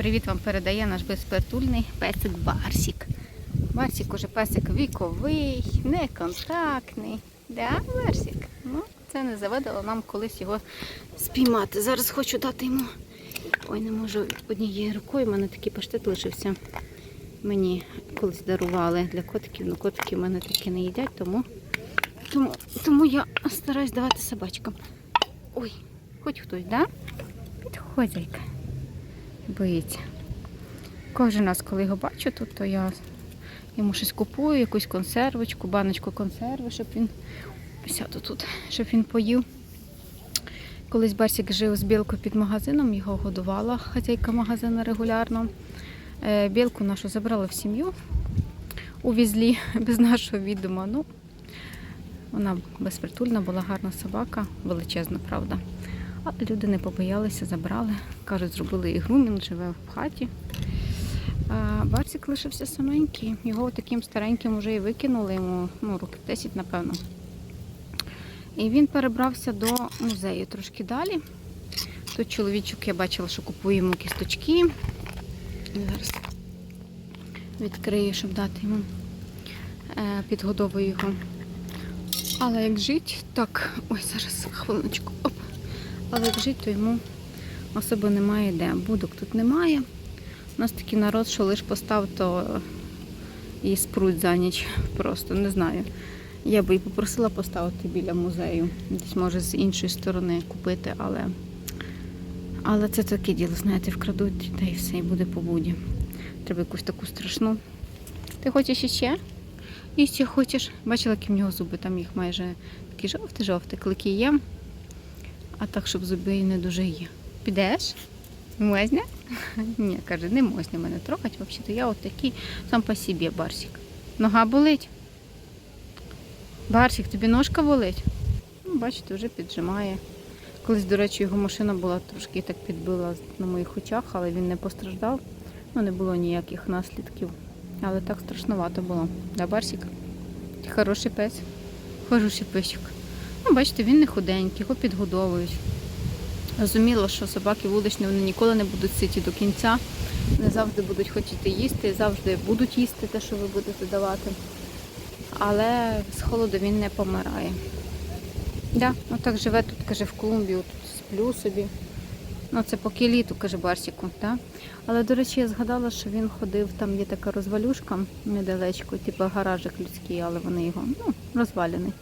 Привіт вам передає наш безпритульний песик Барсік. Барсік уже песик віковий, неконтактний. Да, Барсік? Ну, це не завадило нам колись його спіймати. Зараз хочу дати йому. Ой, не можу однією рукою. У мене такий паштет лишився. Мені колись дарували для котиків, але котики в мене такі не їдять, тому, тому, тому я стараюсь давати собачкам. Ой, хоч хтось, да? Підходь, боїться. Кожен раз, коли його бачу тут, то я йому щось купую, якусь консервочку, баночку консерви, щоб він сяду тут, щоб він поїв. Колись Барсік жив з білкою під магазином, його годувала хазяйка магазину регулярно. Е, Білку нашу забрали в сім'ю у візлі без нашого відома. Ну, вона безпритульна, була гарна собака, величезна, правда. Але люди не побоялися, забрали. Кажуть, зробили ігру, він живе в хаті. А Барсик лишився саменький. Його таким стареньким вже і викинули йому ну, років 10, напевно. І він перебрався до музею трошки далі. Тут чоловічок я бачила, що купує йому кісточки. Зараз відкрию, щоб дати йому е, підгодовую його. Але як жить, так, ой, зараз хвилиночку. Але як жить, то йому особо немає де. Будок тут немає. У нас такий народ, що лиш постав, то і спруть за ніч. Просто не знаю. Я би і попросила поставити біля музею. Десь може з іншої сторони купити, але, але це таке діло, знаєте, вкрадуть та і все, і буде по буді. Треба якусь таку страшну. Ти хочеш іще? І ще хочеш. Бачила, які в нього зуби, там їх майже такі жовті-жовті, клики є. А так, щоб зуби не дуже є. Підеш? Можна? Ні, каже, не можна мене трогати. Взагалі, я от такий сам по собі барсик. Нога болить? Барсик, тобі ножка болить? Ну, бачите, вже піджимає. Колись, до речі, його машина була трошки так підбила на моїх очах, але він не постраждав. Ну, не було ніяких наслідків. Але так страшновато було. Да, Барсик? Хороший пес. Хороший песик. Ну, бачите, він не худенький, його підгодовують. Зрозуміло, що собаки вуличні вони ніколи не будуть ситі до кінця. Не завжди будуть хотіти їсти, завжди будуть їсти те, що ви будете давати. Але з холоду він не помирає. Да, отак живе тут, каже, в клумбі, тут сплю собі. Ну, це поки літо, каже Барсіку. Да? Але, до речі, я згадала, що він ходив, там є така розвалюшка недалечко, типу гаражик людський, але вони його ну, розвалений.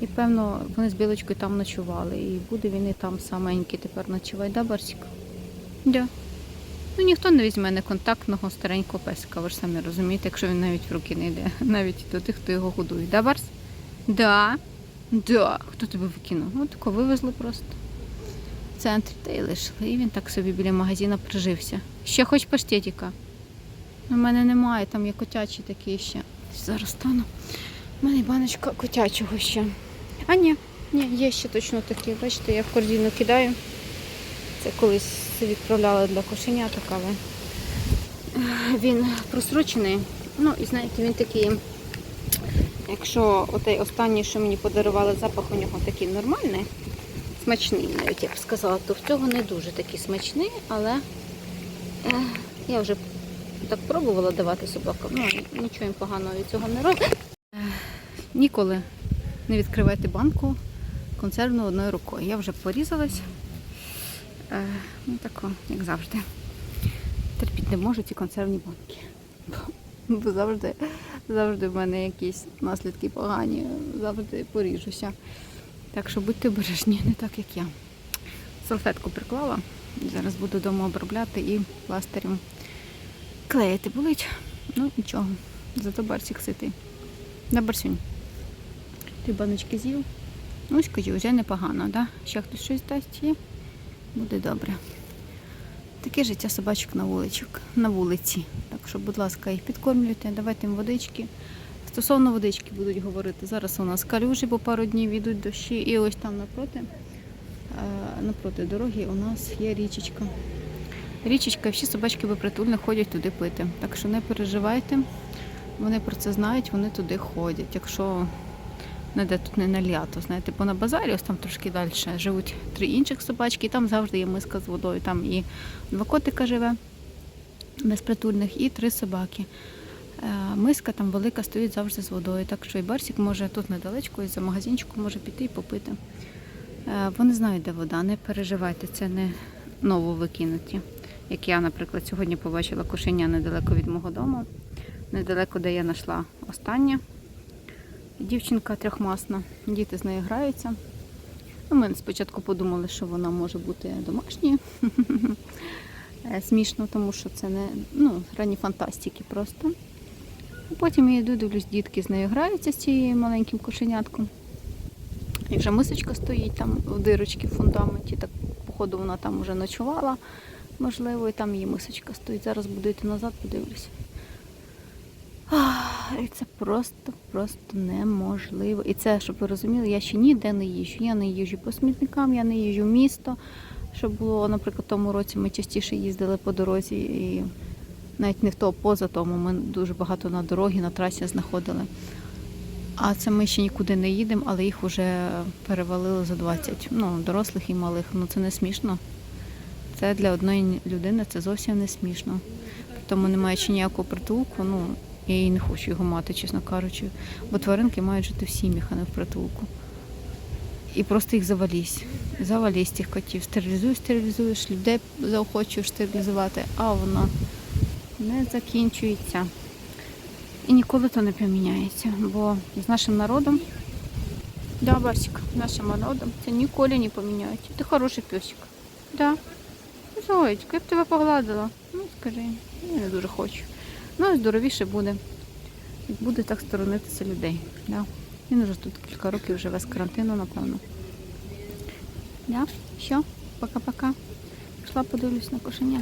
І певно, вони з білочкою там ночували. І буде він і там саменький тепер ночувати, да, Барсік? Да. Ну ніхто не візьме неконтактного старенького песика, ви ж самі розумієте, якщо він навіть в руки не йде, навіть до тих, хто його годує. Да, Барс? Да. Да. Хто тебе викинув? Ну, тако вивезли просто. В центрі та й лишили. І він так собі біля магазина прижився. Ще хоч паштетика. У мене немає, там є котячі такі ще. Зараз стану. У мене баночка котячого ще. А ні, ні, є ще точно такі. Бачите, я в корзину кидаю. Це колись відправляла для кошеняток, але е, він просрочений. Ну і знаєте, він такий, якщо отей останній, що мені подарували, запах у нього такий нормальний, смачний, навіть я б сказала, то в цього не дуже такий смачний, але е, я вже так пробувала давати собакам. Ну, нічого їм поганого від цього не робить. Ніколи не відкривайте банку консервну одною рукою. Я вже порізалась. Е, ну тако, як завжди. Терпіть не можу ці консервні банки. Бо- завжди, завжди в мене якісь наслідки погані, завжди поріжуся. Так що будьте обережні, не так як я. Салфетку приклала. Зараз буду вдома обробляти і пластирем клеїти болить. Ну нічого, зато барсик ситий. Да, барсюнь. Ти баночки з'їв? Ну, скажу, вже непогано, да? Ще хтось щось дасть є? Буде добре. Таке життя собачок на вуличок, на вулиці. Так що, будь ласка, їх підкормлюйте, давайте їм водички. Стосовно водички будуть говорити. Зараз у нас калюжі, бо пару днів йдуть дощі. І ось там напроти, е, напроти дороги у нас є річечка. Річечка, і всі собачки безпритульно ходять туди пити. Так що не переживайте. Вони про це знають, вони туди ходять. Якщо де тут не на лято, знаєте, бо на базарі, ось там трошки далі живуть три інших собачки, і там завжди є миска з водою. Там і два котика живе, безпритульних і три собаки. Е, Миска там велика стоїть завжди з водою, так що і Барсік може тут недалечко, і за магазинчиком може піти і попити. Е, Вони знають, де вода, не переживайте, це не ново викинуті. Як я, наприклад, сьогодні побачила кошеня недалеко від мого дому, недалеко, де я знайшла останнє. Дівчинка трьохмасна, діти з нею граються. Ну, Ми спочатку подумали, що вона може бути домашньою. Е, Смішно, тому що це не ну, ранні фантастики просто. Потім я йду, дивлюсь, дітки з нею граються з цією маленьким кошенятком. І вже мисочка стоїть там в дирочці в фундаменті. Так, походу, вона там вже ночувала, можливо, і там її мисочка стоїть. Зараз буду йти назад, подивлюся. Це просто, просто неможливо. І це, щоб ви розуміли, я ще ніде не їжджу. Я не їжджу по смітникам, я не їжджу в місто. Щоб було, наприклад, в тому році ми частіше їздили по дорозі і навіть не в то, поза тому ми дуже багато на дорогі, на трасі знаходили. А це ми ще нікуди не їдемо, але їх вже перевалило за 20. Ну, дорослих і малих. Ну це не смішно. Це для одної людини це зовсім не смішно. Тому немає ще ніякого притулку. Ну, я і не хочу його мати, чесно кажучи. Бо тваринки мають жити в сім'ях, а не в притулку. І просто їх завалізь. Завалізь цих котів. Стерилізуєш, стерилізуєш, людей заохочуєш стерилізувати, а воно не закінчується. І ніколи то не поміняється. Бо з нашим народом, да, Барсик, нашим народом це ніколи не поміняється. Ти хороший песик. Да. Зоечка, я б тебе погладила. Ну, скажи, я не дуже хочу. Ну, і здоровіше буде. Буде так сторонитися людей. Да. Він уже тут кілька років живе з карантину, напевно. Да? Що, пока-пока. Пішла подивлюсь на кошеня.